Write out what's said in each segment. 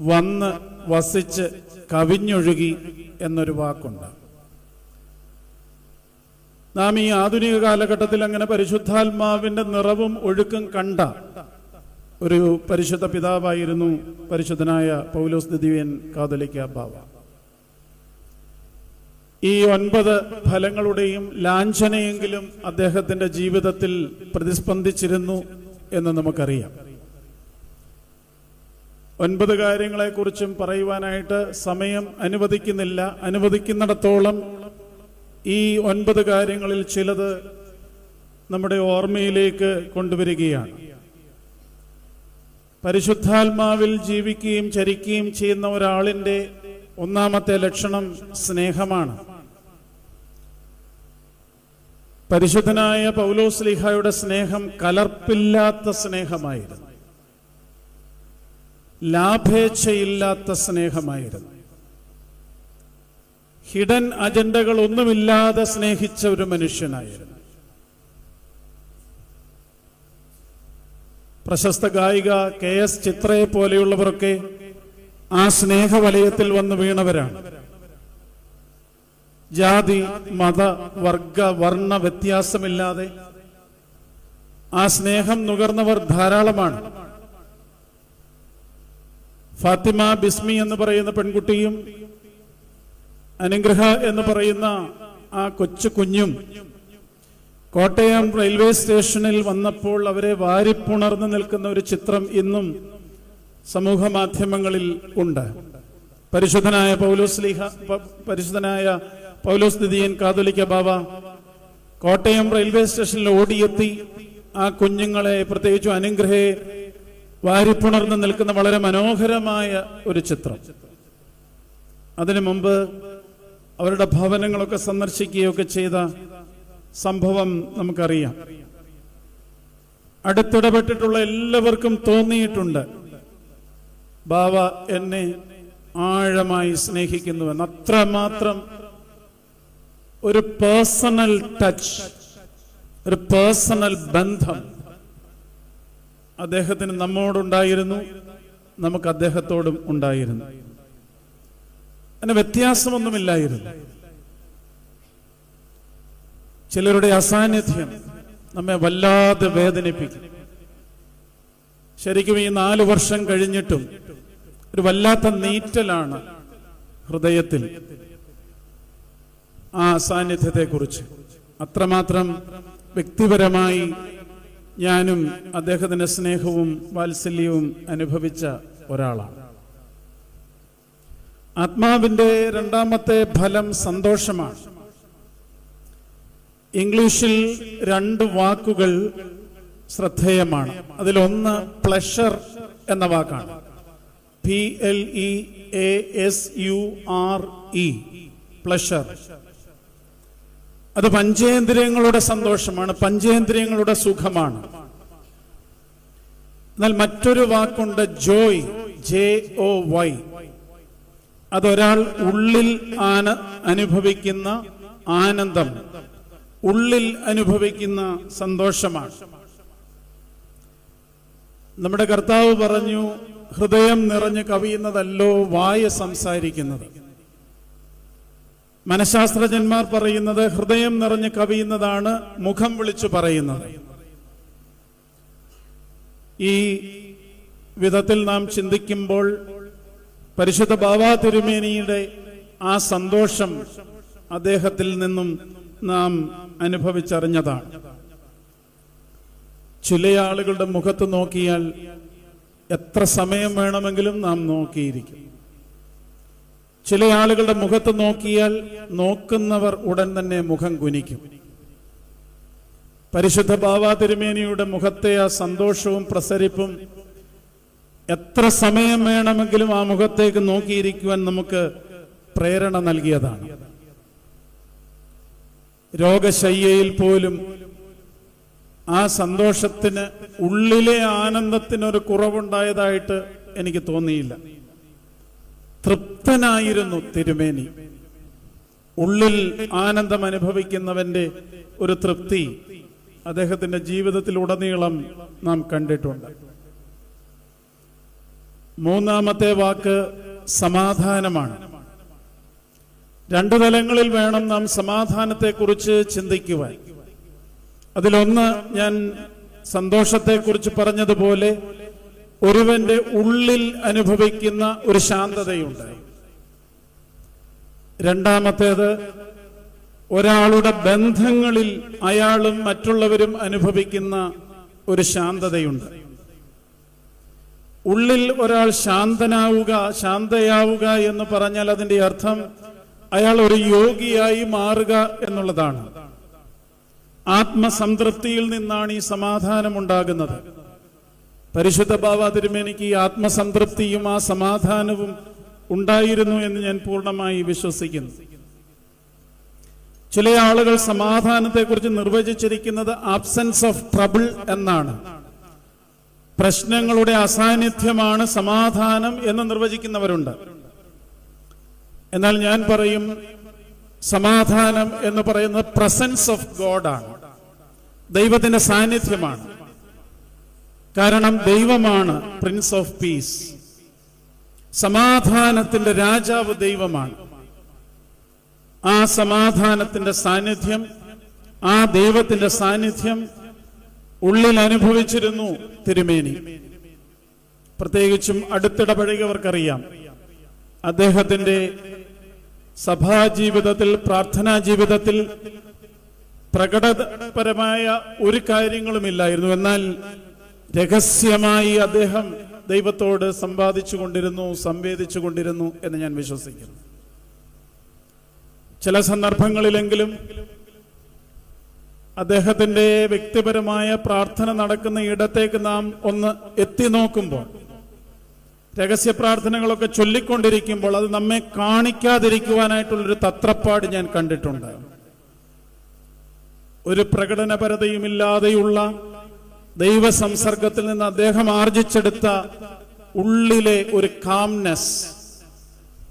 വന്ന് വസിച്ച് കവിഞ്ഞൊഴുകി എന്നൊരു വാക്കുണ്ട്. നാം ഈ ആധുനിക കാലഘട്ടത്തിൽ അങ്ങനെ പരിശുദ്ധാത്മാവിന്റെ നിറവും ഒഴുക്കും കണ്ട ഒരു പരിശുദ്ധ പിതാവായിരുന്നു പരിശുദ്ധനായ പൗലോസ് ദിദിവ്യൻ കാതലിക്ക ബാവ. ഈ ഒൻപത് ഫലങ്ങളുടെയും ലാഞ്ചനയെങ്കിലും അദ്ദേഹത്തിന്റെ ജീവിതത്തിൽ പ്രതിസ്പന്ദിച്ചിരുന്നു എന്ന് നമുക്കറിയാം. ഒൻപത് കാര്യങ്ങളെക്കുറിച്ചും പറയുവാനായിട്ട് സമയം അനുവദിക്കുന്നില്ല. അനുവദിക്കുന്നിടത്തോളം ഈ ഒൻപത് കാര്യങ്ങളിൽ ചിലത് നമ്മുടെ ഓർമ്മയിലേക്ക് കൊണ്ടുവരികയാണ്. പരിശുദ്ധാത്മാവിൽ ജീവിക്കുകയും ചരിക്കുകയും ചെയ്യുന്ന ഒരാളിന്റെ ഒന്നാമത്തെ ലക്ഷണം സ്നേഹമാണ്. പരിശുദ്ധനായ പൗലോസ്ലിഹായുടെ സ്നേഹം കലർപ്പില്ലാത്ത സ്നേഹമായിരുന്നു. ലാഭേച്ഛയില്ലാത്ത സ്നേഹമായിരുന്നു. ഹിഡൻ അജണ്ടകൾ ഒന്നുമില്ലാതെ സ്നേഹിച്ച ഒരു മനുഷ്യനായിരുന്നു. പ്രശസ്ത ഗായിക കെ എസ് ചിത്രയെ പോലെയുള്ളവരൊക്കെ ആ സ്നേഹവലയത്തിൽ വന്ന് വീണവരാണ്. ജാതി മത വർഗ വർണ വ്യത്യാസമില്ലാതെ ആ സ്നേഹം നുകർന്നവർ ധാരാളമാണ്. ഫാത്തിമ ബിസ്മി എന്ന് പറയുന്ന പെൺകുട്ടിയും അനുഗ്രഹ എന്ന് പറയുന്ന ആ കൊച്ചു കുഞ്ഞും കോട്ടയം റെയിൽവേ സ്റ്റേഷനിൽ വന്നപ്പോൾ അവരെ വാരിപ്പുണർന്നു നിൽക്കുന്ന ഒരു ചിത്രം ഇന്നും സമൂഹ മാധ്യമങ്ങളിൽ ഉണ്ട്. പരിശുദ്ധനായ പൗലോസ് ലീഹ പരിശുദ്ധനായ പൗലോസ് ദിദിയൻ കാതോലിക്ക ബാബ കോട്ടയം റെയിൽവേ സ്റ്റേഷനിൽ ഓടിയെത്തി ആ കുഞ്ഞുങ്ങളെ പ്രത്യേകിച്ചും അനുഗ്രഹയെ വാരിപ്പുണർന്ന് നിൽക്കുന്ന വളരെ മനോഹരമായ ഒരു ചിത്രം. അതിനു മുമ്പ് അവരുടെ ഭവനങ്ങളൊക്കെ സന്ദർശിക്കുകയൊക്കെ ചെയ്ത സംഭവം നമുക്കറിയാം. അടുത്തിടപെട്ടിട്ടുള്ള എല്ലാവർക്കും തോന്നിയിട്ടുണ്ട്. ബാവ എന്നെ ആഴമായി സ്നേഹിക്കുന്നുവെന്ന്. അത്രമാത്രം ഒരു പേഴ്സണൽ ടച്ച് ഒരു പേഴ്സണൽ ബന്ധം അദ്ദേഹത്തിന് നമ്മോടുണ്ടായിരുന്നു നമുക്ക് അദ്ദേഹത്തോടും ഉണ്ടായിരുന്നു. അതിന് വ്യത്യാസമൊന്നുമില്ലായിരുന്നു. ചിലരുടെ അസാന്നിധ്യം നമ്മെ വല്ലാതെ വേദനിപ്പിക്കും. ശരിക്കും ഈ നാല് വർഷം കഴിഞ്ഞിട്ടും ഒരു വല്ലാത്ത നീറ്റലാണ് ഹൃദയത്തിൽ ആ സാന്നിധ്യത്തെക്കുറിച്ച്. അത്രമാത്രം വ്യക്തിപരമായി ഞാനും അദ്ദേഹത്തിന്റെ സ്നേഹവും വാത്സല്യവും അനുഭവിച്ച ഒരാളാണ്. ആത്മാവിന്റെ രണ്ടാമത്തെ ഫലം സന്തോഷമാണ്. ഇംഗ്ലീഷിൽ രണ്ട് വാക്കുകൾ ശ്രദ്ധേയമാണ്. അതിലൊന്ന് പ്ലഷർ എന്ന വാക്കാണ്. P L E A S U R E pleasure അത് പഞ്ചേന്ദ്രിയങ്ങളുടെ സന്തോഷമാണ് പഞ്ചേന്ദ്രിയങ്ങളുടെ സുഖമാണ്. എന്നാൽ മറ്റൊരു വാക്കുണ്ട് ജോയ് ജെ ഒ വൈ അതൊരാൾ ഉള്ളിൽ ആന അനുഭവിക്കുന്ന ആനന്ദം ഉള്ളിൽ അനുഭവിക്കുന്ന സന്തോഷമാണ്. നമ്മുടെ കർത്താവ് പറഞ്ഞു ഹൃദയം നിറഞ്ഞു കവിയുന്നതല്ലോ വായ സംസാരിക്കുന്നത്. മനഃശാസ്ത്രജ്ഞന്മാർ പറയുന്നത് ഹൃദയം നിറഞ്ഞ് കവിയുന്നതാണ് മുഖം വിളിച്ചു പറയുന്നത്. ഈ വിധത്തിൽ നാം ചിന്തിക്കുമ്പോൾ പരിശുദ്ധ ബാബാ തിരുമേനിയുടെ ആ സന്തോഷം അദ്ദേഹത്തിൽ നിന്നും നാം അനുഭവിച്ചറിഞ്ഞതാണ്. ചില ആളുകളുടെ മുഖത്ത് നോക്കിയാൽ എത്ര സമയം വേണമെങ്കിലും നാം നോക്കിയിരിക്കും. ചില ആളുകളുടെ മുഖത്ത് നോക്കിയാൽ നോക്കുന്നവർ ഉടൻ തന്നെ മുഖം കുനിക്കും. പരിശുദ്ധ ബാബാ തിരുമേനിയുടെ മുഖത്തെ ആ സന്തോഷവും പ്രസരിപ്പും എത്ര സമയം വേണമെങ്കിലും ആ മുഖത്തേക്ക് നോക്കിയിരിക്കുവാൻ നമുക്ക് പ്രേരണ നൽകിയതാണ്. രോഗശയ്യയിൽ പോലും ആ സന്തോഷത്തിന് ഉള്ളിലെ ആനന്ദത്തിനൊരു കുറവുണ്ടായതായിട്ട് എനിക്ക് തോന്നിയില്ല. തൃപ്തനായിരുന്നു തിരുമേനി. ഉള്ളിൽ ആനന്ദം അനുഭവിക്കുന്നവന്റെ ഒരു തൃപ്തി അദ്ദേഹത്തിന്റെ ജീവിതത്തിൽ ഉടനീളം നാം കണ്ടിട്ടുണ്ട്. മൂന്നാമത്തെ വാക്ക് സമാധാനമാണ്. രണ്ടു തലങ്ങളിൽ വേണം നാം സമാധാനത്തെക്കുറിച്ച് ചിന്തിക്കുവാൻ. അതിലൊന്ന് ഞാൻ സന്തോഷത്തെക്കുറിച്ച് പറഞ്ഞതുപോലെ ഒരുവന്റെ ഉള്ളിൽ അനുഭവിക്കുന്ന ഒരു ശാന്തതയുണ്ട്. രണ്ടാമത്തേത് ഒരാളുടെ ബന്ധങ്ങളിൽ അയാളും മറ്റുള്ളവരും അനുഭവിക്കുന്ന ഒരു ശാന്തതയുണ്ട്. ഉള്ളിൽ ഒരാൾ ശാന്തനാവുക ശാന്തയാവുക എന്ന് പറഞ്ഞാൽ അതിന്റെ അർത്ഥം അയാൾ ഒരു യോഗിയായി മാറുക എന്നുള്ളതാണ്. ആത്മസംതൃപ്തിയിൽ നിന്നാണ് ഈ സമാധാനം ഉണ്ടാകുന്നത് പരിശുദ്ധ ബാബ തിരുമേനിക്ക് ഈ ആത്മസംതൃപ്തിയും ആ സമാധാനവും ഉണ്ടായിരുന്നു എന്ന് ഞാൻ പൂർണമായി വിശ്വസിക്കുന്നു. ചില ആളുകൾ സമാധാനത്തെക്കുറിച്ച് നിർവചിച്ചിരിക്കുന്നത് ആബ്സെൻസ് ഓഫ് ട്രബിൾ എന്നാണ്. പ്രശ്നങ്ങളുടെ അസാന്നിധ്യമാണ് സമാധാനം എന്ന് നിർവചിക്കുന്നവരുണ്ട്. എന്നാൽ ഞാൻ പറയും സമാധാനം എന്ന് പറയുന്നത് പ്രസൻസ് ഓഫ് ഗോഡാണ് ദൈവത്തിന്റെ സാന്നിധ്യമാണ്. കാരണം ദൈവമാണ് പ്രിൻസ് ഓഫ് പീസ് സമാധാനത്തിന്റെ രാജാവ് ദൈവമാണ്. ആ സമാധാനത്തിന്റെ സാന്നിധ്യം ആ ദൈവത്തിന്റെ സാന്നിധ്യം ഉള്ളിൽ അനുഭവിച്ചിരുന്നു തിരുമേനി. പ്രത്യേകിച്ചും അടുത്തിടപഴകിയവർക്കറിയാം. അദ്ദേഹത്തിന്റെ സഭാജീവിതത്തിൽ പ്രാർത്ഥനാ ജീവിതത്തിൽ പ്രകടപരമായ ഒരു കാര്യങ്ങളുമില്ലായിരുന്നു. എന്നാൽ രഹസ്യമായി അദ്ദേഹം ദൈവത്തോട് സമ്പാദിച്ചു കൊണ്ടിരുന്നു സംവേദിച്ചു കൊണ്ടിരുന്നു എന്ന് ഞാൻ വിശ്വസിക്കുന്നു. ചില സന്ദർഭങ്ങളിലെങ്കിലും അദ്ദേഹത്തിന്റെ വ്യക്തിപരമായ പ്രാർത്ഥന നടക്കുന്ന ഇടത്തേക്ക് നാം ഒന്ന് എത്തി നോക്കുമ്പോൾ രഹസ്യ പ്രാർത്ഥനകളൊക്കെ ചൊല്ലിക്കൊണ്ടിരിക്കുമ്പോൾ അത് നമ്മെ കാണിക്കാതിരിക്കുവാനായിട്ടുള്ളൊരു തത്രപ്പാട് ഞാൻ കണ്ടിട്ടുണ്ട്. ഒരു പ്രകടനപരതയുമില്ലാതെയുള്ള ദൈവ സംസർഗത്തിൽ നിന്ന് അദ്ദേഹം ആർജിച്ചെടുത്ത ഉള്ളിലെ ഒരു കാംനെസ്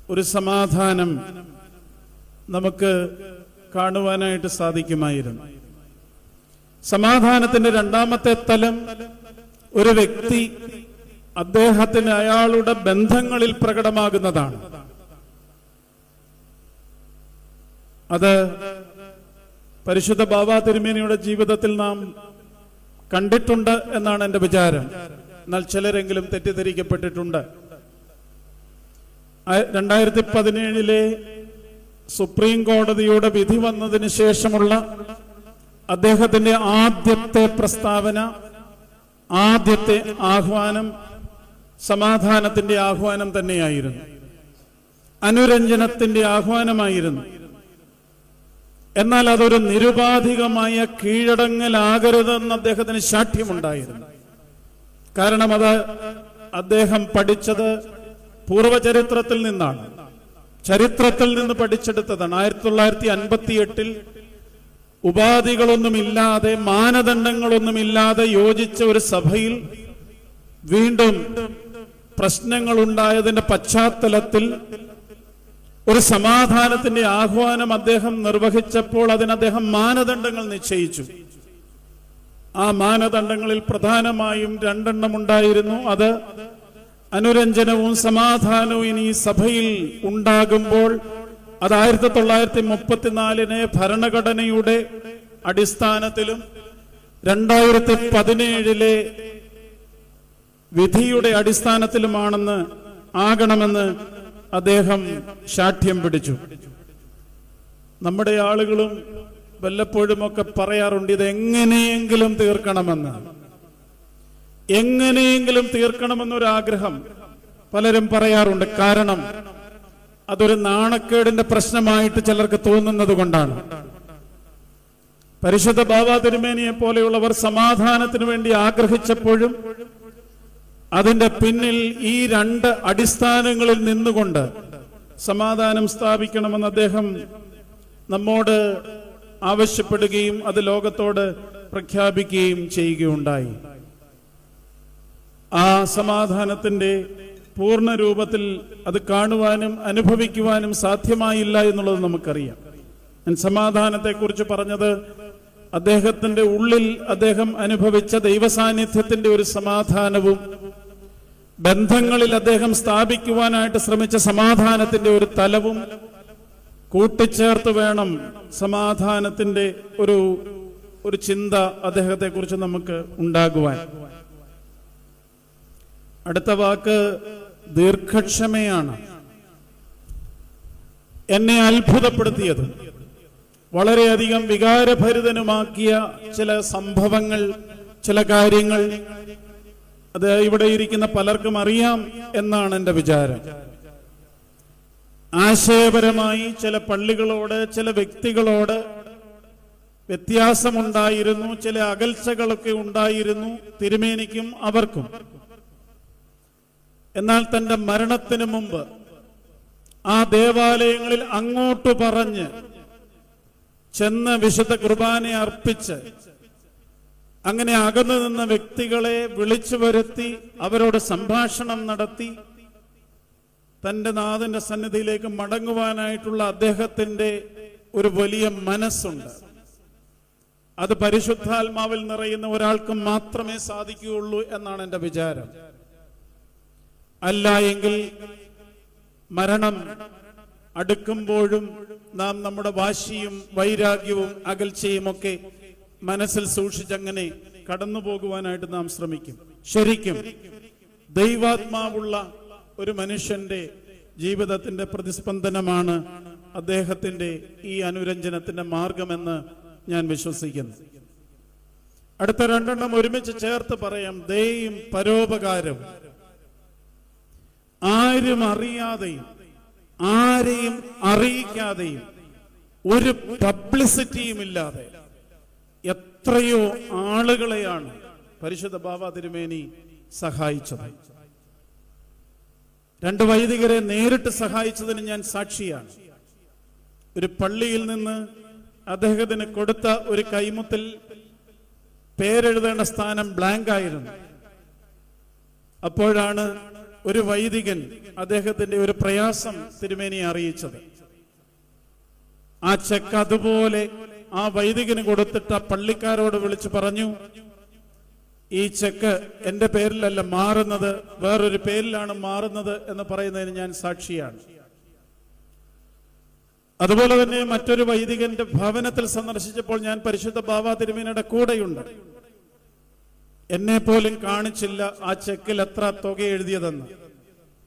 ഒരു സമാധാനം നമുക്ക് കാണുവാനായിട്ട് സാധിക്കുമായിരുന്നു. സമാധാനത്തിന്റെ രണ്ടാമത്തെ തലം ഒരു വ്യക്തി അദ്ദേഹത്തിന് അയാളുടെ ബന്ധങ്ങളിൽ പ്രകടമാകുന്നതാണ്. അത് പരിശുദ്ധ ബാബാ തിരുമേനിയുടെ ജീവിതത്തിൽ നാം കണ്ടിട്ടുണ്ട് എന്നാണ് എന്റെ വിചാരം. എന്നാൽ ചിലരെങ്കിലും തെറ്റിദ്ധരിക്കപ്പെട്ടിട്ടുണ്ട്. രണ്ടായിരത്തി പതിനേഴിലെ സുപ്രീം കോടതിയുടെ വിധി വന്നതിന് ശേഷമുള്ള അദ്ദേഹത്തിന്റെ ആദ്യത്തെ പ്രസ്താവന ആദ്യത്തെ ആഹ്വാനം സമാധാനത്തിന്റെ ആഹ്വാനം തന്നെയായിരുന്നു. അനുരഞ്ജനത്തിന്റെ ആഹ്വാനമായിരുന്നു. എന്നാൽ അതൊരു നിരുപാധികമായ കീഴടങ്ങലാകരുതെന്ന് അദ്ദേഹത്തിന് ശാഠ്യമുണ്ടായിരുന്നു. കാരണം അത് അദ്ദേഹം പഠിച്ചത് പൂർവചരിത്രത്തിൽ നിന്നാണ്. ചരിത്രത്തിൽ നിന്ന് പഠിച്ചെടുത്തതാണ്. ആയിരത്തി തൊള്ളായിരത്തി അൻപത്തി എട്ടിൽ ഉപാധികളൊന്നുമില്ലാതെ മാനദണ്ഡങ്ങളൊന്നുമില്ലാതെ യോജിച്ച ഒരു സഭയിൽ വീണ്ടും പ്രശ്നങ്ങൾ ഉണ്ടായതിന്റെ പശ്ചാത്തലത്തിൽ ഒരു സമാധാനത്തിന്റെ ആഹ്വാനം അദ്ദേഹം നിർവഹിച്ചപ്പോൾ അതിന് അദ്ദേഹം മാനദണ്ഡങ്ങൾ നിശ്ചയിച്ചു. ആ മാനദണ്ഡങ്ങളിൽ പ്രധാനമായും രണ്ടെണ്ണം ഉണ്ടായിരുന്നു. അത് അനുരഞ്ജനവും സമാധാനവും ഇനി സഭയിൽ ഉണ്ടാകുമ്പോൾ അത് ആയിരത്തി തൊള്ളായിരത്തി മുപ്പത്തിനാലിനെ ഭരണഘടനയുടെ അടിസ്ഥാനത്തിലും രണ്ടായിരത്തി പതിനേഴിലെ വിധിയുടെ അടിസ്ഥാനത്തിലുമാണെന്ന് ആകണമെന്ന് അദ്ദേഹം ശാഠ്യം പിടിച്ചു. നമ്മുടെ ആളുകളും വല്ലപ്പോഴുമൊക്കെ പറയാറുണ്ട് ഇത് എങ്ങനെയെങ്കിലും തീർക്കണമെന്ന്. എങ്ങനെയെങ്കിലും തീർക്കണമെന്നൊരാഗ്രഹം പലരും പറയാറുണ്ട്. കാരണം അതൊരു നാണക്കേടിന്റെ പ്രശ്നമായിട്ട് ചിലർക്ക് തോന്നുന്നത് കൊണ്ടാണ്. പരിശുദ്ധ ബാബാ തിരുമേനിയെ പോലെയുള്ളവർ സമാധാനത്തിന് വേണ്ടി ആഗ്രഹിച്ചപ്പോഴും അതിന്റെ പിന്നിൽ ഈ രണ്ട് അടിസ്ഥാനങ്ങളിൽ നിന്നുകൊണ്ട് സമാധാനം സ്ഥാപിക്കണമെന്ന് അദ്ദേഹം നമ്മോട് ആവശ്യപ്പെടുകയും അത് ലോകത്തോട് പ്രഖ്യാപിക്കുകയും ചെയ്യുകയുണ്ടായി. ആ സമാധാനത്തിന്റെ പൂർണ രൂപത്തിൽ അത് കാണുവാനും അനുഭവിക്കുവാനും സാധ്യമായില്ല എന്നുള്ളത് നമുക്കറിയാം. ഞാൻ സമാധാനത്തെക്കുറിച്ച് പറഞ്ഞത് അദ്ദേഹത്തിന്റെ ഉള്ളിൽ അദ്ദേഹം അനുഭവിച്ച ദൈവസാന്നിധ്യത്തിന്റെ ഒരു സമാധാനവും ബന്ധങ്ങളിൽ അദ്ദേഹം സ്ഥാപിക്കുവാനായിട്ട് ശ്രമിച്ച സമാധാനത്തിന്റെ ഒരു തലവും കൂട്ടിച്ചേർത്ത് വേണം സമാധാനത്തിന്റെ ഒരു ഒരു ചിന്ത അദ്ദേഹത്തെ കുറിച്ച് നമുക്ക് ഉണ്ടാകുവാൻ. അടുത്ത വാക്ക് ദീർഘക്ഷമയാണ്. എന്നെ അത്ഭുതപ്പെടുത്തിയത്. വളരെയധികം വികാരഭരിതനുമാക്കിയ ചില സംഭവങ്ങൾ ചില കാര്യങ്ങൾ അത് ഇവിടെ ഇരിക്കുന്ന പലർക്കും അറിയാം എന്നാണ് എന്റെ വിചാരം. ആശയപരമായി ചില പള്ളികളോട് ചില വ്യക്തികളോട് വ്യത്യാസമുണ്ടായിരുന്നു ചില അകൽച്ചകളൊക്കെ ഉണ്ടായിരുന്നു തിരുമേനിക്കും അവർക്കും. എന്നാൽ തന്റെ മരണത്തിന് മുമ്പ് ആ ദേവാലയങ്ങളിൽ അങ്ങോട്ട് പറഞ്ഞ് ചെന്ന് വിശുദ്ധ കുർബാന അർപ്പിച്ച് അങ്ങനെ അകന്നു നിന്ന വ്യക്തികളെ വിളിച്ചു വരുത്തി അവരോട് സംഭാഷണം നടത്തി. തന്റെ നാഥന്റെ സന്നിധിയിലേക്ക് മടങ്ങുവാനായിട്ടുള്ള അദ്ദേഹത്തിന്റെ ഒരു വലിയ മനസ്സുണ്ട്. അത് പരിശുദ്ധാത്മാവിൽ നിറയുന്ന ഒരാൾക്ക് മാത്രമേ സാധിക്കുകയുള്ളൂ എന്നാണ് എന്റെ വിചാരം. അല്ല എങ്കിൽ മരണം അടുക്കുമ്പോഴും നാം നമ്മുടെ വാശിയും വൈരാഗ്യവും അകൽച്ചയും ഒക്കെ മനസ്സിൽ സൂക്ഷിച്ചങ്ങനെ കടന്നു പോകുവാനായിട്ട് നാം ശ്രമിക്കും. ശരിക്കും ദൈവാത്മാവുള്ള ഒരു മനുഷ്യന്റെ ജീവിതത്തിന്റെ പ്രതിസ്പന്ദനമാണ് അദ്ദേഹത്തിന്റെ ഈ അനുരഞ്ജനത്തിന്റെ മാർഗമെന്ന് ഞാൻ വിശ്വസിക്കുന്നു. അടുത്ത രണ്ടെണ്ണം ഒരുമിച്ച് ചേർത്ത് പറയാം. ദയും പരോപകാരം ആരും അറിയാതെയും ആരെയും അറിയിക്കാതെയും ഒരു പബ്ലിസിറ്റിയും ഇല്ലാതെ എത്രയോ ആളുകളെയാണ് പരിശുദ്ധ ബാബ തിരുമേനി സഹായിച്ചത്. രണ്ട് വൈദികരെ നേരിട്ട് സഹായിച്ചതിന് ഞാൻ സാക്ഷിയാണ്. ഒരു പള്ളിയിൽ നിന്ന് അദ്ദേഹത്തിന് കൊടുത്ത ഒരു കൈമുത്തിൽ പേരെഴുതേണ്ട സ്ഥാനം ബ്ലാങ്ക് ആയിരുന്നു. അപ്പോഴാണ് ഒരു വൈദികൻ അദ്ദേഹത്തിന്റെ ഒരു പ്രയാസം തിരുമേനി അറിയിച്ചത്. ആ ചെക്ക് അതുപോലെ ആ വൈദികന് കൊടുത്തിട്ട് ആ പള്ളിക്കാരോട് വിളിച്ചു പറഞ്ഞു ഈ ചെക്ക് എന്റെ പേരിലല്ല മാറുന്നത് വേറൊരു പേരിലാണ് മാറുന്നത് എന്ന് പറയുന്നതിന് ഞാൻ സാക്ഷിയാണ്. അതുപോലെ തന്നെ മറ്റൊരു വൈദികന്റെ ഭവനത്തിൽ സന്ദർശിച്ചപ്പോൾ ഞാൻ പരിശുദ്ധ ബാബ തിരുമേനയുടെ കൂടെയുണ്ട്. എന്നെ പോലും കാണിച്ചില്ല ആ ചെക്കിൽ എത്ര തുക എഴുതിയതെന്ന്.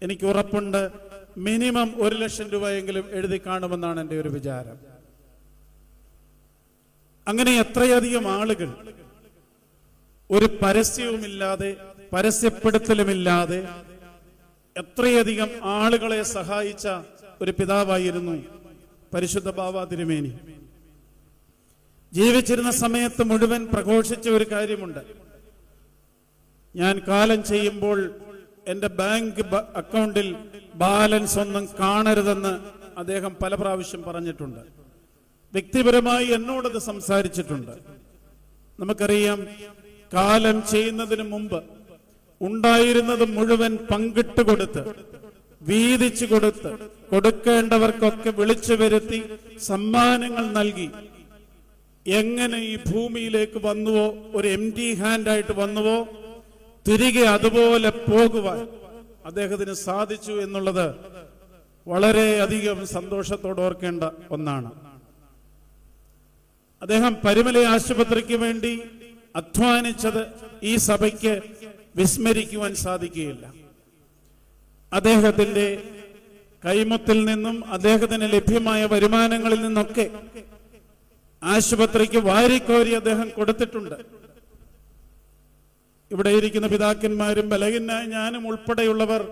എനിക്ക് ഉറപ്പുണ്ട് മിനിമം ഒരു ലക്ഷം രൂപയെങ്കിലും എഴുതി കാണുമെന്നാണ് എന്റെ ഒരു വിചാരം. അങ്ങനെ എത്രയധികം ആളുകൾ ഒരു പരസ്യവുമില്ലാതെ പരസ്യപ്പെടുത്തലുമില്ലാതെ എത്രയധികം ആളുകളെ സഹായിച്ച ഒരു പിതാവായിരുന്നു പരിശുദ്ധ ബാബ തിരുമേനി. ജീവിച്ചിരുന്ന സമയത്ത് മുഴുവൻ പ്രഘോഷിച്ച ഒരു കാര്യമുണ്ട്. ഞാൻ കാലം ചെയ്യുമ്പോൾ എന്റെ ബാങ്ക് അക്കൗണ്ടിൽ ബാലൻസ് ഒന്നും കാണരുതെന്ന് അദ്ദേഹം പല പ്രാവശ്യം പറഞ്ഞിട്ടുണ്ട്. വ്യക്തിപരമായി എന്നോടത് സംസാരിച്ചിട്ടുണ്ട്. നമുക്കറിയാം കാലം ചെയ്യുന്നതിന് മുമ്പ് ഉണ്ടായിരുന്നത് മുഴുവൻ പങ്കിട്ട് കൊടുത്ത് വീതിച്ചു കൊടുത്ത് കൊടുക്കേണ്ടവർക്കൊക്കെ വിളിച്ചു വരുത്തി സമ്മാനങ്ങൾ നൽകി. എങ്ങനെ ഈ ഭൂമിയിലേക്ക് വന്നുവോ ഒരു എം ടി ഹാൻഡായിട്ട് വന്നുവോ തിരികെ അതുപോലെ പോകുവാൻ അദ്ദേഹത്തിന് സാധിച്ചു എന്നുള്ളത് വളരെയധികം സന്തോഷത്തോടെ ഓർക്കേണ്ട ഒന്നാണ്. അദ്ദേഹം പരിമല ആശുപത്രിക്ക് വേണ്ടി അധ്വാനിച്ചത് ഈ സഭയ്ക്ക് വിസ്മരിക്കുവാൻ സാധിക്കുകയില്ല. അദ്ദേഹത്തിന്റെ കൈമുത്തിൽ നിന്നും അദ്ദേഹത്തിന് ലഭ്യമായ വരുമാനങ്ങളിൽ നിന്നൊക്കെ ആശുപത്രിക്ക് വാരിക്കോരി അദ്ദേഹം കൊടുത്തിട്ടുണ്ട്. ഇവിടെ ഇരിക്കുന്ന പിതാക്കന്മാരും ബലഹീനായ ഞാനും ഉൾപ്പെടെയുള്ളവർ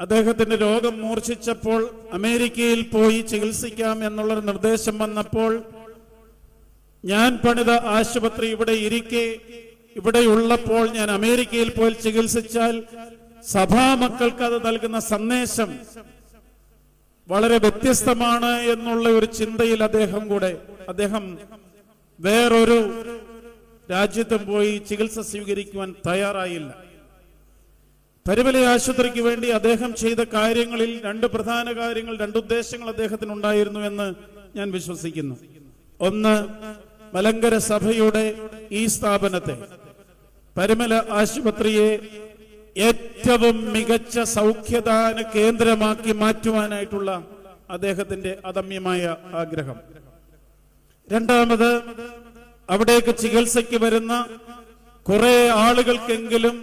അദ്ദേഹത്തിന്റെ രോഗം മൂർച്ഛിച്ചപ്പോൾ അമേരിക്കയിൽ പോയി ചികിത്സിക്കാം എന്നുള്ളൊരു നിർദ്ദേശം വന്നപ്പോൾ ഞാൻ പണിത ആശുപത്രി ഇവിടെ ഇരിക്കെ ഇവിടെ ഉള്ളപ്പോൾ ഞാൻ അമേരിക്കയിൽ പോയി ചികിത്സിച്ചാൽ സഭാ മക്കൾക്ക് അത് നൽകുന്ന സന്ദേശം വളരെ വ്യത്യസ്തമാണ് എന്നുള്ള ഒരു ചിന്തയിൽ അദ്ദേഹം കൂടെ അദ്ദേഹം വേറൊരു രാജ്യത്തും പോയി ചികിത്സ സ്വീകരിക്കുവാൻ തയ്യാറായില്ല. പരിമല ആശുപത്രിക്ക് വേണ്ടി അദ്ദേഹം ചെയ്ത കാര്യങ്ങളിൽ രണ്ട് പ്രധാന കാര്യങ്ങൾ രണ്ട് ഉദ്ദേശങ്ങൾ അദ്ദേഹത്തിന് ഉണ്ടായിരുന്നു എന്ന് ഞാൻ വിശ്വസിക്കുന്നു. ഒന്ന് മലങ്കര സഭയുടെ ഈ സ്ഥാപനത്തെ പരിമല ആശുപത്രിയെ ഏറ്റവും മികച്ച സൗഖ്യദാന കേന്ദ്രമാക്കി മാറ്റുവാനായിട്ടുള്ള അദ്ദേഹത്തിന്റെ അദമ്യമായ ആഗ്രഹം. രണ്ടാമത് അവിടേക്ക് ചികിത്സയ്ക്ക് വരുന്ന കുറെ ആളുകൾക്കെങ്കിലും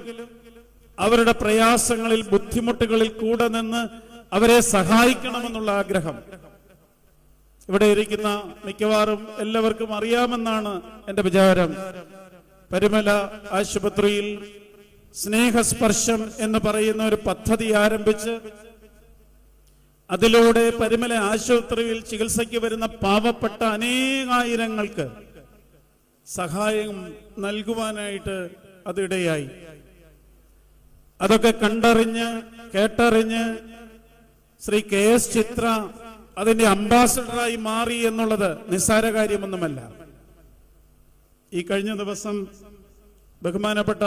അവരുടെ പ്രയാസങ്ങളിൽ ബുദ്ധിമുട്ടുകളിൽ കൂടെ നിന്ന് അവരെ സഹായിക്കണമെന്നുള്ള ആഗ്രഹം. ഇവിടെ ഇരിക്കുന്ന മിക്കവാറും എല്ലാവർക്കും അറിയാമെന്നാണ് എന്റെ വിചാരം. പരുമല ആശുപത്രിയിൽ സ്നേഹസ്പർശം എന്ന് പറയുന്ന ഒരു പദ്ധതി ആരംഭിച്ച് അതിലൂടെ പരിമല ആശുപത്രിയിൽ ചികിത്സയ്ക്ക് വരുന്ന പാവപ്പെട്ട അനേകായിരങ്ങൾക്ക് സഹായം നൽകുവാനായിട്ട് അതിടയായി. അതൊക്കെ കണ്ടറിഞ്ഞ് കേട്ടറിഞ്ഞ് ശ്രീ കെ എസ് ചിത്ര അതിന്റെ അംബാസഡറായി മാറി എന്നുള്ളത് നിസ്സാര കാര്യമൊന്നുമല്ല. ഈ കഴിഞ്ഞ ദിവസം ബഹുമാനപ്പെട്ട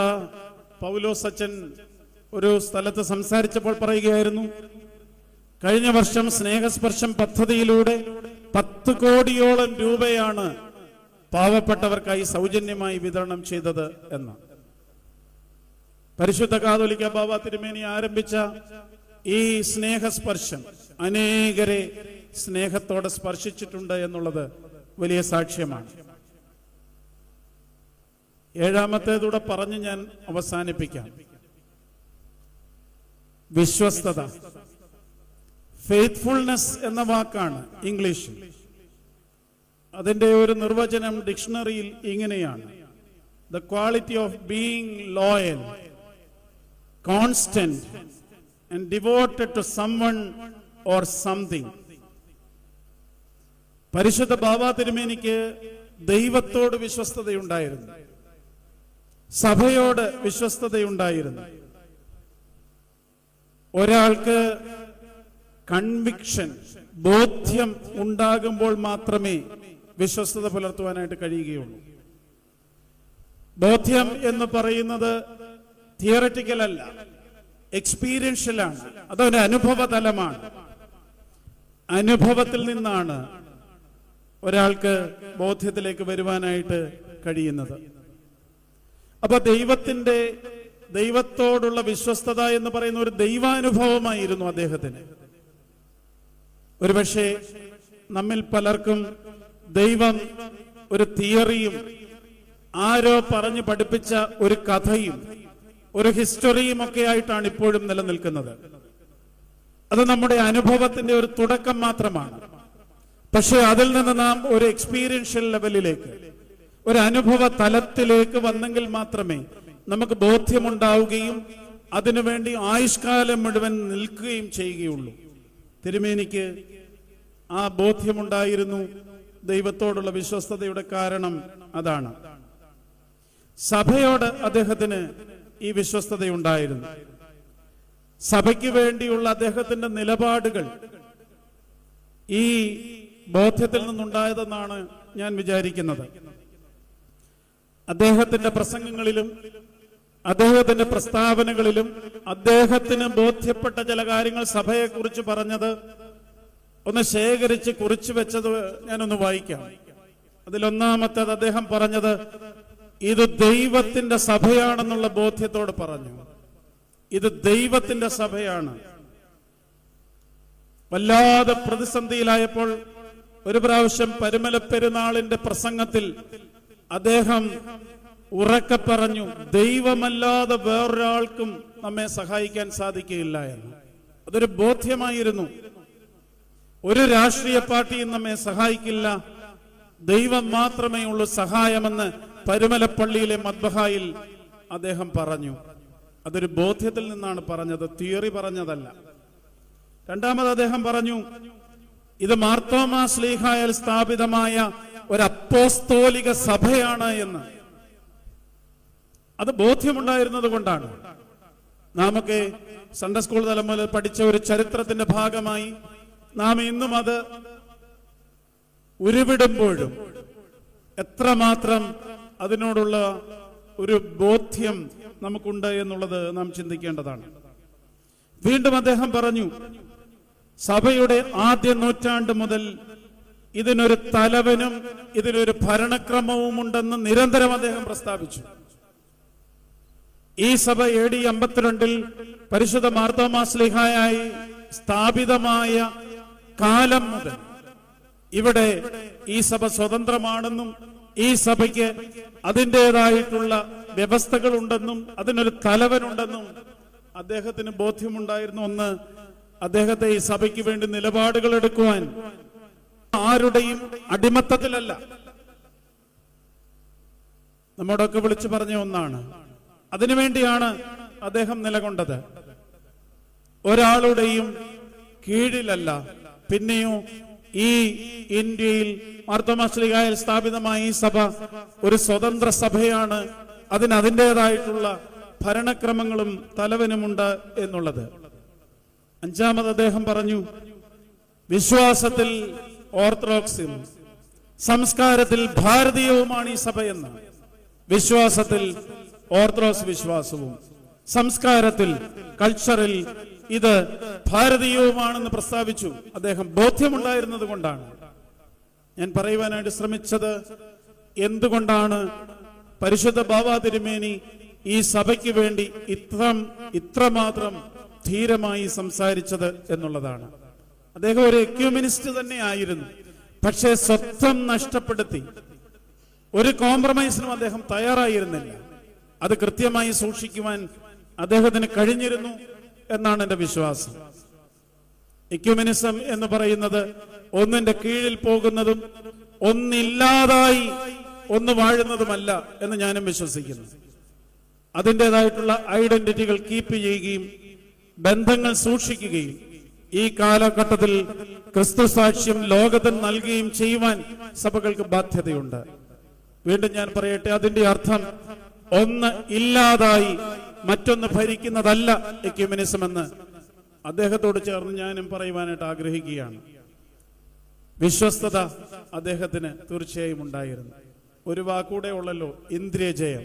പൗലോ സച്ചൻ ഒരു സ്ഥലത്ത് സംസാരിച്ചപ്പോൾ പറയുകയായിരുന്നു കഴിഞ്ഞ വർഷം സ്നേഹസ്പർശം പദ്ധതിയിലൂടെ പത്ത് കോടിയോളം രൂപയാണ് പാവപ്പെട്ടവർക്കായി സൗജന്യമായി വിതരണം ചെയ്തത് എന്ന്. പരിശുദ്ധ കാതോലിക്ക ബാബ തിരുമേനി ആരംഭിച്ച ഈ സ്നേഹസ്പർശം അനേകരെ സ്നേഹത്തോടെ സ്പർശിച്ചിട്ടുണ്ട് എന്നുള്ളത് വലിയ സാക്ഷ്യമാണ്. ഏഴാമത്തേതൂടെ പറഞ്ഞ് ഞാൻ അവസാനിപ്പിക്കാം. വിശ്വസ്തത. ഫെയ്ത്ത്ഫുൾനെസ് എന്ന വാക്കാണ് ഇംഗ്ലീഷിൽ അതിന്റെ ഒരു നിർവചനം ഡിക്ഷണറിയിൽ ഇങ്ങനെയാണ്. The quality of being loyal constant and devoted to someone or something പരിശുദ്ധ ബാബാ തിരുമേനിക്ക് ദൈവത്തോട് വിശ്വസ്തതയുണ്ടായിരുന്നു. സഭയോട് വിശ്വസ്തതയുണ്ടായിരുന്നു. ഒരാൾക്ക് കൺവിക്ഷൻ ബോധ്യം ഉണ്ടാകുമ്പോൾ മാത്രമേ വിശ്വസ്തത പുലർത്തുവാനായിട്ട് കഴിയുകയുള്ളൂ. ബോധ്യം എന്ന് പറയുന്നത് തിയററ്റിക്കൽ അല്ല എക്സ്പീരിയൻഷ്യൽ ആണ്. അതൊരു അനുഭവതലമാണ്. അനുഭവത്തിൽ നിന്നാണ് ഒരാൾക്ക് ബോധ്യത്തിലേക്ക് വരുവാനായിട്ട് കഴിയുന്നത്. അപ്പൊ ദൈവത്തിന്റെ ദൈവത്തോടുള്ള വിശ്വസ്തത എന്ന് പറയുന്ന ഒരു ദൈവാനുഭവമായിരുന്നു അദ്ദേഹത്തിന്. ഒരുപക്ഷെ നമ്മിൽ പലർക്കും ദൈവം ഒരു തിയറിയും ആരോ പറഞ്ഞു പഠിപ്പിച്ച ഒരു കഥയും ഒരു ഹിസ്റ്ററിയും ഒക്കെ ആയിട്ടാണ് ഇപ്പോഴും നിലനിൽക്കുന്നത്. അത് നമ്മുടെ അനുഭവത്തിന്റെ ഒരു തുടക്കം മാത്രമാണ്. പക്ഷെ അതിൽ നിന്ന് നാം ഒരു എക്സ്പീരിയൻഷ്യൽ ലെവലിലേക്ക് ഒരു അനുഭവ തലത്തിലേക്ക് വന്നെങ്കിൽ മാത്രമേ നമുക്ക് ബോധ്യമുണ്ടാവുകയും അതിനുവേണ്ടി ആയുഷ്കാലം മുഴുവൻ നിൽക്കുകയും ചെയ്യുകയുള്ളൂ. തിരുമേനിക്ക് ആ ബോധ്യമുണ്ടായിരുന്നു. ദൈവത്തോടുള്ള വിശ്വസ്തതയുടെ കാരണം അതാണ്. സഭയോട് അദ്ദേഹത്തിന് ഈ വിശ്വസ്തതയുണ്ടായിരുന്നു. സഭയ്ക്ക് വേണ്ടിയുള്ള അദ്ദേഹത്തിന്റെ നിലപാടുകൾ ഈ ബോധ്യത്തിൽ നിന്നുണ്ടായതെന്നാണ് ഞാൻ വിചാരിക്കുന്നത്. അദ്ദേഹത്തിന്റെ പ്രസംഗങ്ങളിലും അദ്ദേഹത്തിന്റെ പ്രസ്താവനകളിലും അദ്ദേഹത്തിന് ബോധ്യപ്പെട്ട ചില കാര്യങ്ങൾ സഭയെക്കുറിച്ച് പറഞ്ഞത് ഒന്ന് ശേഖരിച്ച് കുറിച്ചു വെച്ചത് ഞാനൊന്ന് വായിക്കാം. അതിലൊന്നാമത്തേത് അദ്ദേഹം പറഞ്ഞത് ഇത് ദൈവത്തിന്റെ സഭയാണെന്നുള്ള ബോധ്യത്തോട് പറഞ്ഞു. ഇത് ദൈവത്തിന്റെ സഭയാണ്. വല്ലാതെ പ്രതിസന്ധിയിലായപ്പോൾ ഒരു പ്രാവശ്യം പരുമല പെരുന്നാളിന്റെ പ്രസംഗത്തിൽ അദ്ദേഹം ഉറക്കെ പറഞ്ഞു ദൈവമല്ലാതെ വേറൊരാൾക്കും നമ്മെ സഹായിക്കാൻ സാധിക്കുകയില്ല എന്ന്. അതൊരു ബോധ്യമായിരുന്നു. ഒരു രാഷ്ട്രീയ പാർട്ടിയും നമ്മെ സഹായിക്കില്ല. ദൈവം മാത്രമേ ഉള്ളൂ സഹായമെന്ന് പരുമലപ്പള്ളിയിലെ മദ്ബഹായിൽ അദ്ദേഹം പറഞ്ഞു. അതൊരു ബോധ്യത്തിൽ നിന്നാണ് പറഞ്ഞത് തിയറി പറഞ്ഞതല്ല. രണ്ടാമത് അദ്ദേഹം പറഞ്ഞു ഇത് മാർത്തോമാ സ്ലീഹായാൽ സ്ഥാപിതമായ ഒരു അപ്പോസ്തോലിക സഭയാണ് എന്ന്. അത് ബോധ്യമുണ്ടായിരുന്നത് കൊണ്ടാണ്. നാമൊക്കെ സൺഡേ സ്കൂൾ തലം മുതൽ പഠിച്ച ഒരു ചരിത്രത്തിന്റെ ഭാഗമായി നാം ഇന്നും അത് ഉരുവിടുമ്പോഴും എത്രമാത്രം അതിനോടുള്ള ഒരു ബോധ്യം നമുക്കുണ്ട് എന്നുള്ളത് നാം ചിന്തിക്കേണ്ടതാണ്. വീണ്ടും അദ്ദേഹം പറഞ്ഞു സഭയുടെ ആദ്യ നൂറ്റാണ്ട് മുതൽ ഇതിനൊരു തലവനും ഇതിനൊരു ഭരണക്രമവും ഉണ്ടെന്ന് നിരന്തരം അദ്ദേഹം പ്രസ്താവിച്ചു. ഈ സഭ എ ഡി അമ്പത്തിരണ്ടിൽ പരിശുദ്ധ മാർത്തോമാസ്ലിഹായായി സ്ഥാപിതമായ കാലം മുതൽ ഇവിടെ ഈ സഭ സ്വതന്ത്രമാണെന്നും ഈ സഭയ്ക്ക് അതിന്റെതായിട്ടുള്ള വ്യവസ്ഥകളുണ്ടെന്നും അതിനൊരു തലവനുണ്ടെന്നും അദ്ദേഹത്തിന് ബോധ്യമുണ്ടായിരുന്നു. ഒന്ന് അദ്ദേഹത്തെ ഈ സഭയ്ക്ക് വേണ്ടി നിലപാടുകൾ എടുക്കുവാൻ ആരുടെയും അടിമത്തത്തിലല്ല. നമ്മോടൊക്കെ വിളിച്ചു പറഞ്ഞ ഒന്നാണ്. അതിനുവേണ്ടിയാണ് അദ്ദേഹം നിലകൊണ്ടത്. ഒരാളുടെയും കീഴിലല്ല. പിന്നെയോ ഈ ഇന്ത്യയിൽ മാർത്തോമാശ്ലികായിൽ സ്ഥാപിതമായ ഈ സഭ ഒരു സ്വതന്ത്ര സഭയാണ്. അതിന് അതിന്റെതായിട്ടുള്ള ഭരണക്രമങ്ങളും തലവനുമുണ്ട് എന്നുള്ളത്. അഞ്ചാമത് അദ്ദേഹം പറഞ്ഞു വിശ്വാസത്തിൽ ഓർത്തഡോക്സും സംസ്കാരത്തിൽ ഭാരതീയവുമാണ് ഈ സഭ എന്ന്. വിശ്വാസത്തിൽ ഓർത്തഡോക്സ് വിശ്വാസവും സംസ്കാരത്തിൽ കൾച്ചറിൽ ഇത് ഭാരതീയവുമാണെന്ന് പ്രസ്താവിച്ചു. അദ്ദേഹം ബോധ്യമുണ്ടായിരുന്നത് കൊണ്ടാണ്. ഞാൻ പറയുവാനായിട്ട് ശ്രമിച്ചത് എന്തുകൊണ്ടാണ് പരിശുദ്ധ ബാബാ തിരുമേനി ഈ സഭയ്ക്ക് വേണ്ടി ഇത്ര ഇത്രമാത്രം ധീരമായി സംസാരിച്ചത് എന്നുള്ളതാണ്. അദ്ദേഹം ഒരു എക്യൂമിനിസ്റ്റ് തന്നെ ആയിരുന്നു. പക്ഷേ സ്വത്വം നഷ്ടപ്പെടുത്തി. ഒരു കോംപ്രമൈസിനും അദ്ദേഹം തയ്യാറായിരുന്നില്ല. അത് കൃത്യമായി സൂക്ഷിക്കുവാൻ അദ്ദേഹത്തിന് കഴിഞ്ഞിരുന്നു എന്നാണ് എന്റെ വിശ്വാസം. എക്യൂമിനിസം എന്ന് പറയുന്നത് ഒന്നിന്റെ കീഴിൽ പോകുന്നതും ഒന്നില്ലാതായി ഒന്ന് വാഴുന്നതുമല്ല എന്ന് ഞാനും വിശ്വസിക്കുന്നു. അതിന്റെതായിട്ടുള്ള ഐഡന്റിറ്റികൾ കീപ്പ് ചെയ്യുകയും ബന്ധങ്ങൾ സൂക്ഷിക്കുകയും ഈ കാലഘട്ടത്തിൽ ക്രിസ്തു സാക്ഷ്യം ലോകത്തിന് നൽകുകയും ചെയ്യുവാൻ സഭകൾക്ക് ബാധ്യതയുണ്ട്. വീണ്ടും ഞാൻ പറയട്ടെ അതിന്റെ അർത്ഥം ഒന്ന് ഇല്ലാതായി മറ്റൊന്ന് ഭരിക്കുന്നതല്ല എക്യൂമിനിസം എന്ന് അദ്ദേഹത്തോട് ചേർന്ന് ഞാനും പറയുവാനായിട്ട് ആഗ്രഹിക്കുകയാണ്. വിശ്വസ്തത അദ്ദേഹത്തിന് തീർച്ചയായും ഉണ്ടായിരുന്നു. ഒരു വാക്കൂടെ ഉള്ളല്ലോ ഇന്ദ്രിയജയം.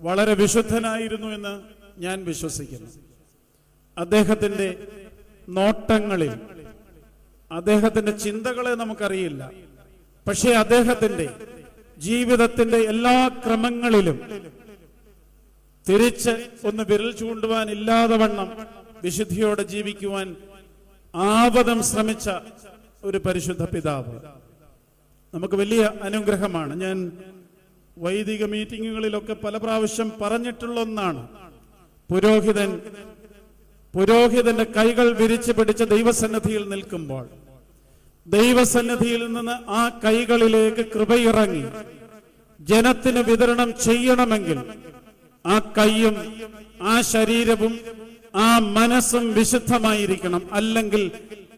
വളരെ വിശുദ്ധനായിരുന്നു എന്ന് ഞാൻ വിശ്വസിക്കുന്നു. അദ്ദേഹത്തിന്റെ നോട്ടങ്ങളിൽ അദ്ദേഹത്തിന്റെ ചിന്തകളെ നമുക്കറിയില്ല. പക്ഷേ അദ്ദേഹത്തിന്റെ ജീവിതത്തിന്റെ എല്ലാ ക്രമങ്ങളിലും തിരിച്ച് ഒന്ന് വിരൽ ചൂണ്ടുവാൻ ഇല്ലാതെ വണ്ണം വിശുദ്ധിയോടെ ജീവിക്കുവാൻ ആപദം ശ്രമിച്ച ഒരു പരിശുദ്ധ പിതാവ്. നമുക്ക് വലിയ അനുഗ്രഹമാണ്. ഞാൻ വൈദിക മീറ്റിങ്ങുകളിലൊക്കെ പല പ്രാവശ്യം പറഞ്ഞിട്ടുള്ള ഒന്നാണ്. പുരോഹിതൻ പുരോഹിതന്റെ കൈകൾ വിരിച്ചു പിടിച്ച് ദൈവസന്നിധിയിൽ നിൽക്കുമ്പോൾ ദൈവസന്നിധിയിൽ നിന്ന് ആ കൈകളിലേക്ക് കൃപയിറങ്ങി ജനത്തിന് വിതരണം ചെയ്യണമെങ്കിൽ ആ കൈയും ആ ശരീരവും ആ മനസ്സും വിശുദ്ധമായിരിക്കണം. അല്ലെങ്കിൽ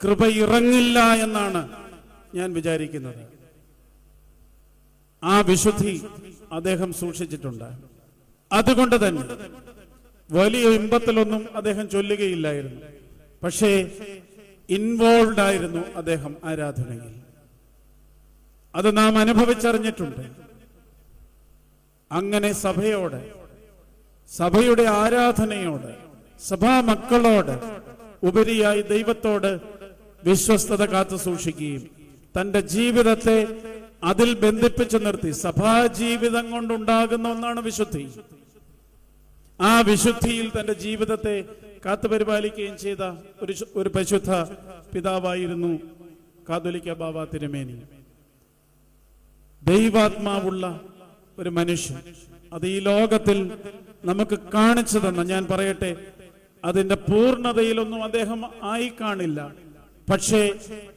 കൃപ ഇറങ്ങില്ല എന്നാണ് ഞാൻ വിചാരിക്കുന്നത്. ആ വിശുദ്ധി അദ്ദേഹം സൂക്ഷിച്ചിട്ടുണ്ട്. അതുകൊണ്ട് തന്നെ വലിയ ഇമ്പത്തിലൊന്നും അദ്ദേഹം ചൊല്ലുകയില്ലായിരുന്നു. പക്ഷേ ഇൻവോൾവ് ആയിരുന്നു അദ്ദേഹം ആരാധനയിൽ. അത് നാം അനുഭവിച്ചറിഞ്ഞിട്ടുണ്ട്. അങ്ങനെ സഭയോട് സഭയുടെ ആരാധനയോട് സഭാ മക്കളോട് ഉപരിയായി ദൈവത്തോട് വിശ്വസ്തത കാത്തു സൂക്ഷിക്കുകയും തന്റെ ജീവിതത്തെ അതിൽ ബന്ധിപ്പിച്ചു നിർത്തി. സഭാ ജീവിതം കൊണ്ടുണ്ടാകുന്ന ഒന്നാണ് വിശുദ്ധി. ആ വിശുദ്ധിയിൽ തന്റെ ജീവിതത്തെ കാത്തുപരിപാലിക്കുകയും ചെയ്ത ഒരു ഒരു പരിശുദ്ധ പിതാവായിരുന്നു കാതോലിക്ക ബാബ തിരുമേനി. ദൈവാത്മാവുള്ള ഒരു മനുഷ്യൻ. അത് ഈ ലോകത്തിൽ നമുക്ക് കാണിച്ചു തന്ന ഞാൻ പറയട്ടെ അതിന്റെ പൂർണതയിലൊന്നും അദ്ദേഹം ആയി കാണില്ല. പക്ഷേ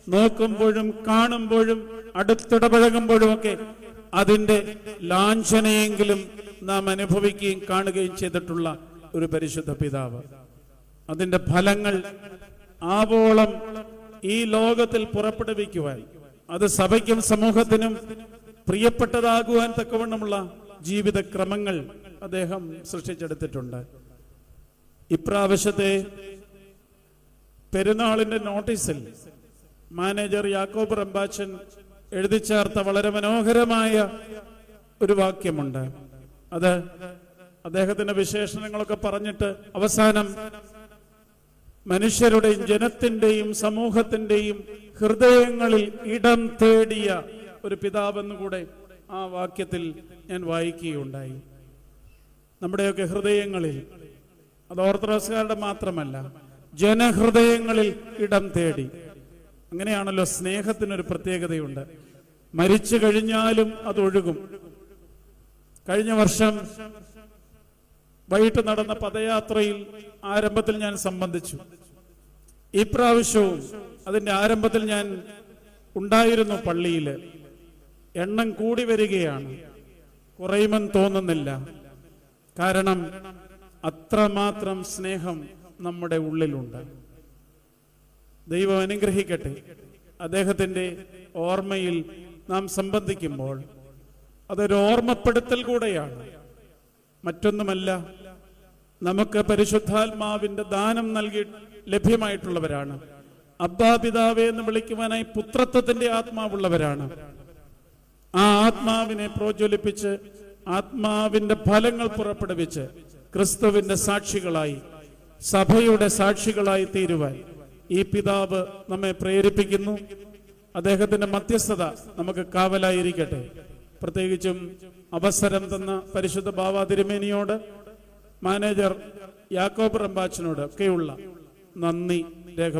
നോക്കുമ്പോഴും കാണുമ്പോഴും അടുത്തിടപഴകുമ്പോഴും അതിന്റെ ലാഞ്ചനയെങ്കിലും നാം അനുഭവിക്കുകയും കാണുകയും ചെയ്തിട്ടുള്ള ഒരു പരിശുദ്ധ പിതാവ്. അതിന്റെ ഫലങ്ങൾ ആവോളം ഈ ലോകത്തിൽ പുറപ്പെടുവിക്കുവാൻ അത് സഭയ്ക്കും സമൂഹത്തിനും പ്രിയപ്പെട്ടതാകുവാൻ തക്കവണ്ണമുള്ള ജീവിതക്രമങ്ങൾ അദ്ദേഹം സൃഷ്ടിച്ചെടുത്തിട്ടുണ്ട്. ഇപ്രാവശ്യത്തെ പെരുന്നാളിന്റെ നോട്ടീസിൽ മാനേജർ യാക്കോബ് റംബാച്ചൻ എഴുതി ചേർത്ത വളരെ മനോഹരമായ ഒരു വാക്യമുണ്ട്. അത് അദ്ദേഹത്തിന്റെ വിശേഷണങ്ങളൊക്കെ പറഞ്ഞിട്ട് അവസാനം മനുഷ്യരുടെയും ജനത്തിന്റെയും സമൂഹത്തിന്റെയും ഹൃദയങ്ങളിൽ ഇടം തേടിയ ഒരു പിതാവെന്ന് കൂടെ ആ വാക്യത്തിൽ ഞാൻ വായിക്കുകയുണ്ടായി. നമ്മുടെയൊക്കെ ഹൃദയങ്ങളിൽ അത് ഓർത്തഡോക്സുകാരുടെ മാത്രമല്ല ജനഹൃദയങ്ങളിൽ ഇടം തേടി. അങ്ങനെയാണല്ലോ സ്നേഹത്തിനൊരു പ്രത്യേകതയുണ്ട്. മരിച്ചു കഴിഞ്ഞാലും അത് ഒഴുകും കഴിഞ്ഞ വർഷം വൈകിട്ട് നടന്ന പദയാത്രയിൽ ആരംഭത്തിൽ ഞാൻ സംബന്ധിച്ചു. ഈ പ്രാവശ്യവും അതിന്റെ ആരംഭത്തിൽ ഞാൻ ഉണ്ടായിരുന്നു പള്ളിയിൽ എണ്ണം കൂടി വരികയാണ്. കുറയുമെന്ന് തോന്നുന്നില്ല. കാരണം അത്രമാത്രം സ്നേഹം നമ്മുടെ ഉള്ളിലുണ്ട്. ദൈവം അനുഗ്രഹിക്കട്ടെ. അദ്ദേഹത്തിന്റെ ഓർമ്മയിൽ നാം സംബന്ധിക്കുമ്പോൾ അതൊരു ഓർമ്മപ്പെടുത്തൽ കൂടെയാണ്. മറ്റൊന്നുമല്ല നമുക്ക് പരിശുദ്ധാത്മാവിന്റെ ദാനം നൽകി ലഭ്യമായിട്ടുള്ളവരാണ്. അബ്ബാ പിതാവേ എന്ന് വിളിക്കുവാനായി പുത്രത്വത്തിന്റെ ആത്മാവുള്ളവരാണ്. ആ ആത്മാവിനെ പ്രോജ്വലിപ്പിച്ച് ആത്മാവിന്റെ ഫലങ്ങൾ പുറപ്പെടുവിച്ച് ക്രിസ്തുവിന്റെ സാക്ഷികളായി സഭയുടെ സാക്ഷികളായി തീരുവാൻ ഈ പിതാവ് നമ്മെ പ്രേരിപ്പിക്കുന്നു. അദ്ദേഹത്തിന്റെ മധ്യസ്ഥത നമുക്ക് കാവലായിരിക്കട്ടെ. പ്രത്യേകിച്ചും അവസരം തന്ന പരിശുദ്ധ ബാബ തിരുമേനിയോട് മാനേജർ യാക്കോബ് റംബാച്ചിനോട് ഒക്കെയുള്ള നന്ദി രേഖപ്പെടുത്തുന്നു.